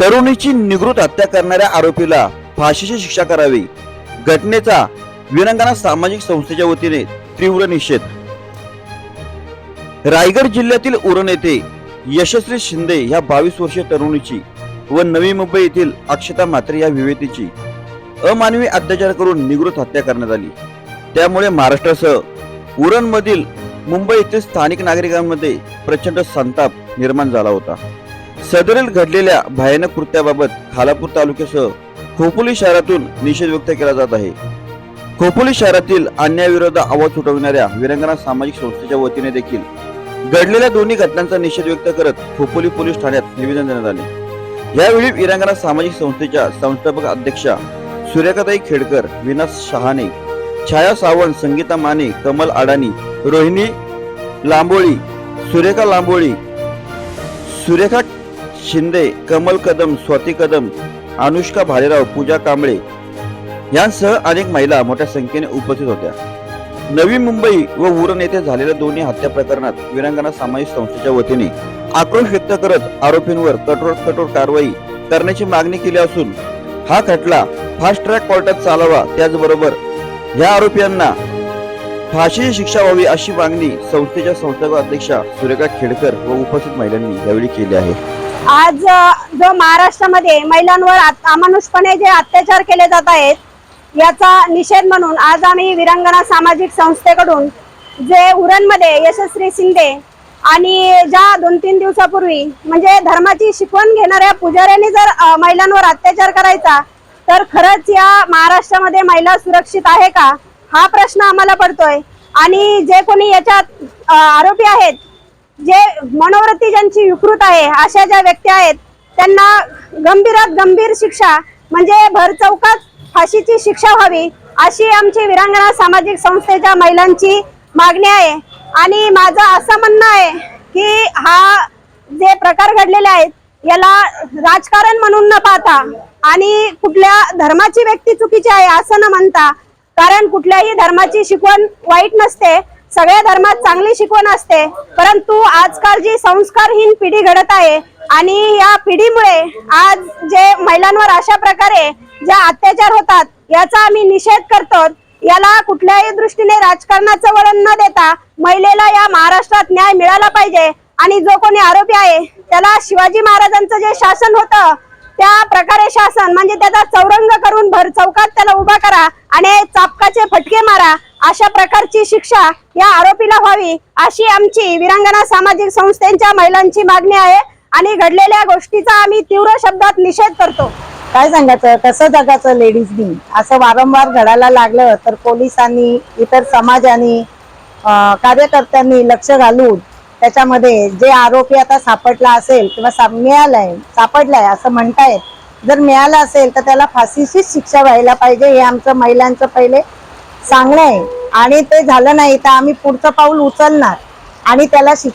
तरुणीची निगृत हत्या करणाऱ्या आरोपीला फाशीची शिक्षा करावी. घटनेचा विरंगणा सामाजिक संस्थेच्या वतीने तीव्र निषेध. रायगड जिल्ह्यातील उरण येथे यशस्वी शिंदे ह्या बावीस वर्षीय तरुणीची व नवी मुंबई येथील अक्षता म्हात्रे या विवेतीची अमानवी अत्याचार करून निगृत हत्या करण्यात आली. त्यामुळे महाराष्ट्रासह उरणमधील मुंबई येथील स्थानिक नागरिकांमध्ये प्रचंड संताप निर्माण झाला होता. सदरील घडलेल्या भयानक कृत्याबाबत खालापूर तालुक्यासह खोपोली शहरातून निषेध व्यक्त केला जात आहे. खोपोली शहरातील अन्यायाविरोधात आवाज उठवणाऱ्या विरंगणा सामाजिक संस्थेच्या वतीने देखील घडलेल्या दोन्ही घटनांचा निषेध व्यक्त करत खोपोली पोलीस ठाण्यात निवेदन देण्यात आले. यावेळी विरंगणा सामाजिक संस्थेच्या संस्थापक अध्यक्षा सूर्यकाताई खेडकर विनाश शहाणे छाया सावंत संगीता माने कमल अडाणी रोहिणी लांबोळी सुरेखा लांबोळी सुरेखा शिंदे कमल कदम स्वाती कदम अनुष्का भालेराव पूजा कांबळे यांसह अनेक महिला मोठ्या संख्येने उपस्थित होत्या. नवी मुंबई व उरण येथे झालेल्या दोन्ही हत्या प्रकरणात विरांगणा सामाजिक संस्थेच्या वतीने आक्रोश व्यक्त करत आरोपींवर कठोर कठोर कारवाई करण्याची मागणी केली असून हा खटला फास्ट ट्रॅक कोर्टात चालावा त्याचबरोबर या आरोपींना फाशीची शिक्षा व्हावी अशी मागणी संस्थेच्या संस्थापक अध्यक्षा सुरेखा खेडकर व उपस्थित महिलांनी यावेळी केली आहे. आज जो महाराष्ट्रामध्ये महिलांवर अमानुषपणे जे अत्याचार केले जात आहेत याचा निषेध म्हणून आज आम्ही विरंगणा सामाजिक संस्थेकडून जे उरणमध्ये यशस्वी शिंदे आणि ज्या दोन तीन दिवसापूर्वी म्हणजे धर्माची शिकवण घेणाऱ्या पुजाऱ्यांनी जर महिलांवर अत्याचार करायचा तर खरंच या महाराष्ट्रामध्ये महिला सुरक्षित आहे का? हा प्रश्न आम्हाला पडतोय. आणि जे कोणी याच्यात आरोपी आहेत जे मनोवृत्ती ज्यांची विकृत आहे अशा ज्या व्यक्ती आहेत त्यांना गंभीरात गंभीर शिक्षा म्हणजे भर चौकात फाशीची शिक्षा व्हावी अशी आमची विरांगणा सामाजिक संस्थेच्या महिलांची मागणी आहे. आणि माझं असं म्हणणं आहे की हा जे प्रकार घडलेले आहेत याला राजकारण म्हणून न पाहता आणि कुठल्या धर्माची व्यक्ती चुकीची आहे असं न म्हणता कारण कुठल्याही धर्माची शिकवण वाईट नसते सगळ्या धर्मात चांगली शिकवण असते. परंतु आजकाल जी संस्कारहीन पिढी घडत आहे आणि या पिढीमुळे आज जे महिलांवर अशा प्रकारे ज्या अत्याचार होतात याचा आम्ही निषेध करतो. याला कुठल्याही दृष्टीने राजकारणाचं वळण न देता महिलेला या महाराष्ट्रात न्याय मिळाला पाहिजे. आणि जो कोणी आरोपी आहे त्याला शिवाजी महाराजांचं जे शासन होतं त्या प्रकारे शासन म्हणजे त्याचा चौरंग करून भर चौकात त्याला उभा करा आणि चापकाचे फटके मारा अशा प्रकारची शिक्षा या आरोपीला व्हावी अशी आमची विरांगणा सामाजिक संस्थेच्या महिलांची मागणी आहे. आणि घडलेल्या गोष्टीचा आम्ही तीव्र शब्दात निषेध करतो. काय सांगायचं? कसं जगाचं लेडीजनी असं वारंवार घडायला लागलं तर पोलिसांनी इतर समाजाने कार्यकर्त्यांनी लक्ष घालून त्याच्यामध्ये जे आरोपी आता सापडला असेल किंवा मिळालाय सापडलाय असं म्हणतायत. जर मिळालं असेल तर त्याला फाशीचीच शिक्षा व्हायला पाहिजे हे आमचं महिलांचं पहिले सांगणं आहे. आणि ते झालं नाही तर आम्ही पुढचं पाऊल उचलणार. आणि त्याला शिक्षा